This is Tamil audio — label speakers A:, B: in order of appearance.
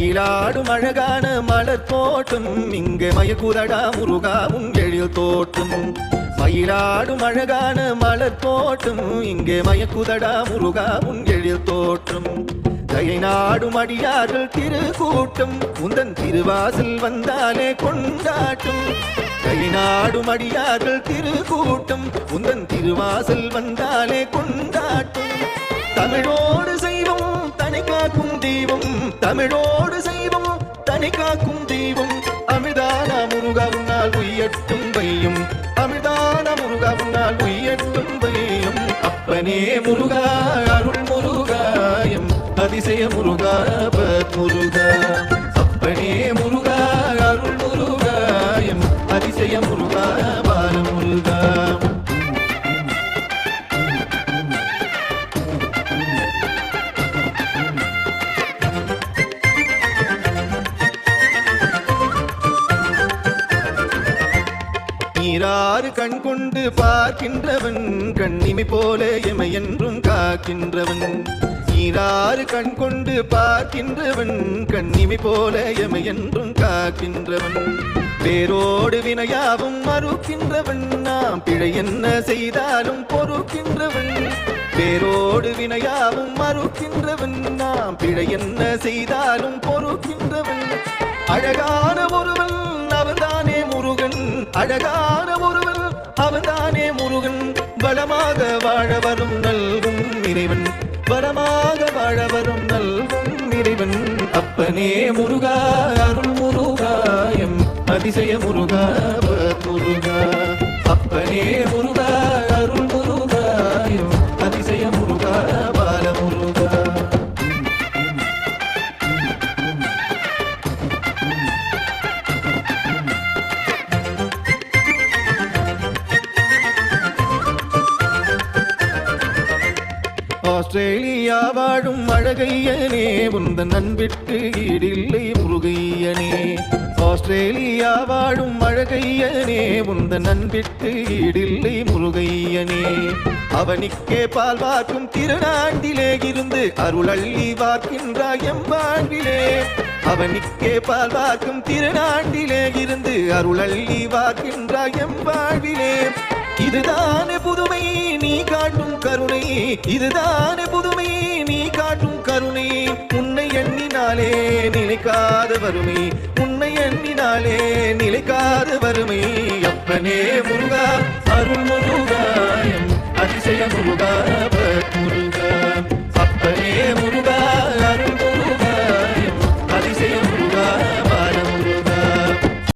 A: மயிலாடும் அழகான மலர் தோட்டம் இங்கே மயக்குதடா முருகா உன் எழில் தோட்டம். மயிலாடும் அழகான மலர் தோட்டம் இங்கே மயக்குதடா முருகா உன் எழில் தோற்றம் தயை நாடும் அடியார்கள் திருக்கூட்டம். உந்தன் திருவாசல் வந்தாலே கொண்டாட்டும். தயை நாடும் அடியார்கள் திருக்கூட்டம். உந்தன் திருவாசல் வந்த தெய்வம் தமிழோடு செய்வம் தனி காக்கும் தெய்வம். அமிர்தான முருகா உன்னால் உயர்த்தும் வையும். அமிர்தான முருகா உன்னால் உயர்த்தும் வையும். அப்பனே முருகா அருள் முருகாயம் அதிசய முருகா பத் முருகா. அப்பனே முருகா அருள் முருகாயம் அதிசய முருகா பால முருகா. நீராறு கண் கொண்டு பார்க்கின்றவன் கண்ணிமை போல எமை என்றும் காக்கின்றவன். நீராறு கண் கொண்டு பார்க்கின்றவன் கண்ணிமை போல எமை என்றும் காக்கின்றவன். பேரோடு வினையாவும் மறுக்கின்றவன் நாம் பிழை என்ன செய்தாலும் பொறுக்கின்றவன். பேரோடு வினையாவும் மறுக்கின்றவன் நாம் பிழை என்ன செய்தாலும் பொறுக்கின்றவன். அழகான அழகான ஒருவன் அவன்தானே முருகன். வளமாக வாழ வரும் நல்கும் இறைவன். வளமாக வாழ வரும் நல்கும் இறைவன். அப்பனே முருகா அருள் முருகாயம் அதிசய முருகா முருகா அப்பனே முருகா ஆஸ்திரேலியா வாழும் அழகையனே உந்தன் அன்பிற்கு ஈடில்லை முருகையனே. ஆஸ்திரேலியா வாழும் அழகையனே உந்தன் அன்பிற்கு ஈடில்லை முருகையனே. அவனிக்கே பால் வார்க்கும் திருநாண்டிலே இருந்து அருள் அள்ளி வார்க்கின்றாய் எம்பாண்டிலே வாழ்விலே அவனிக்கே பால் வார்க்கும் திருநாண்டிலே இருந்து அருள் அள்ளி வார்க்கின்றாய் எம்பாண்டிலே இதுதானே புதுமை நீ காட்டும் கருணை. இதுதானே புதுமை நீ காட்டும் கருணை. உன்னை எண்ணினாலே நிலைக்காத வறுமை. உன்னை எண்ணினாலே நிலைக்காத வறுமை. அப்பனே முருகா அருள்